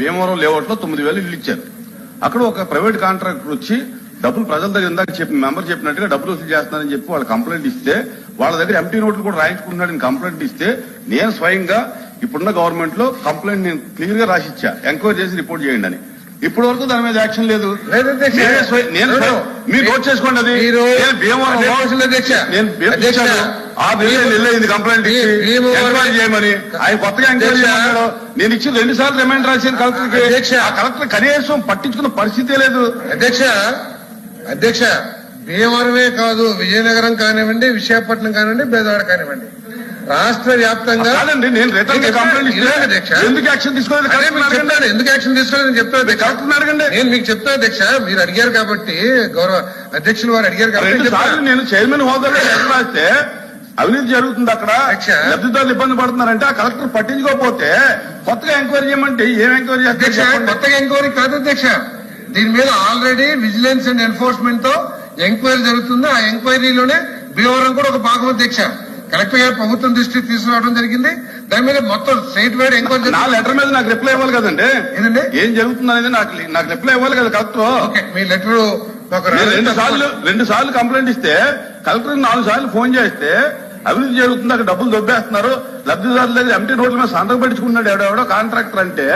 భీమవరం లేఅవుట్లో తొమ్మిది వేలు ఇల్లు ఇచ్చారు. అక్కడ ఒక ప్రైవేట్ కాంట్రాక్టర్ వచ్చి డబ్బులు ప్రజల దగ్గర ఇందాక చెప్పి మెంబర్ చెప్పినట్టుగా డబ్బులు వసూలు చేస్తున్నారని చెప్పి వాళ్ళు కంప్లైంట్ ఇస్తే వాళ్ళ దగ్గర ఎంటీ నోట్లు కూడా రాయించుకుంటున్నాడని కంప్లైంట్ ఇస్తే నేను స్వయంగా ఇప్పుడున్న గవర్నమెంట్లో కంప్లైంట్ నేను క్లియర్గా రాసిచ్చా ఎంక్వైరీ చేసి రిపోర్ట్ చేయండి అని. ఇప్పటి వరకు దాని మీద యాక్షన్ లేదు. నేనే మీరు నోట్ చేసుకోండి అది. నేను. ఆ బిల్లు వెళ్ళయింది కంప్లైంట్ ఎంక్వైరీ చేయమని. ఆయన కొత్తగా ఎంక్వైరీ. చేయమన్నాడు నేను ఇచ్చి రెండు సార్లు రిమైండర్ రాశాను. ఆ కలెక్టర్ కనీసం పట్టించుకున్న పరిస్థితే లేదు. అధ్యక్ష. అధ్యక్ష. భీమవరమే కాదు విజయనగరం కానివ్వండి విశాఖపట్నం కానివ్వండి బేదవాడ కానివ్వండి. రాష్ట్ర వ్యాప్తంగా కాదండి నేను రిటర్న్ కంప్లైంట్. ఎందుకు యాక్షన్ తీసుకోలేదు? ఎందుకు యాక్షన్ తీసుకోలేదు చెప్తాను అడగండి. నేను మీకు చెప్తాను అధ్యక్ష. మీరు అడిగారు కాబట్టి గౌరవ అధ్యక్షులు వారు అడిగారు కాబట్టి నేను చైర్మన్ హోదాలో రాస్తే అవినీతి జరుగుతుంది అక్కడ. లబ్ధిదారులు ఇబ్బంది పడుతున్నారంటే ఆ కలెక్టర్ పట్టించుకోకపోతే కొత్తగా ఎంక్వైరీ చేయమంటే ఏం ఎంక్వైరీ అధ్యక్ష కొత్తగా ఎంక్వైరీ కాదు అధ్యక్ష. దీని మీద ఆల్రెడీ విజిలెన్స్ అండ్ ఎన్ఫోర్స్మెంట్తో ఎంక్వైరీ జరుగుతుంది. ఆ ఎంక్వైరీలోనే భీమవరం కూడా ఒక భాగం అధ్యక్ష. కలెక్టర్ గారు ప్రభుత్వం దృష్టికి తీసుకురావడం జరిగింది. దాని మీద మొత్తం స్టేట్ వైడ్ ఎంక్వైరీ నా లెటర్ మీద నాకు రిప్లై ఇవ్వాలి కదండి. ఏదండి ఏం జరుగుతుంది అనేది నాకు నాకు రిప్లై ఇవ్వాలి కదా కలెక్టర్. ఓకే మీ లెటర్ రెండు సార్లు రెండు సార్లు కంప్లైంట్ ఇస్తే కలెక్టర్ నాలుగు సార్లు ఫోన్ చేస్తే అభివృద్ధి జరుగుతుంది అక్కడ డబ్బులు దొబ్బేస్తున్నారు లబ్ధిదారుల దగ్గర ఎంటీ రోడ్ల మీద సంతకం పెట్టించుకున్నాడు ఎవడెవడో కాంట్రాక్టర్ అంటే.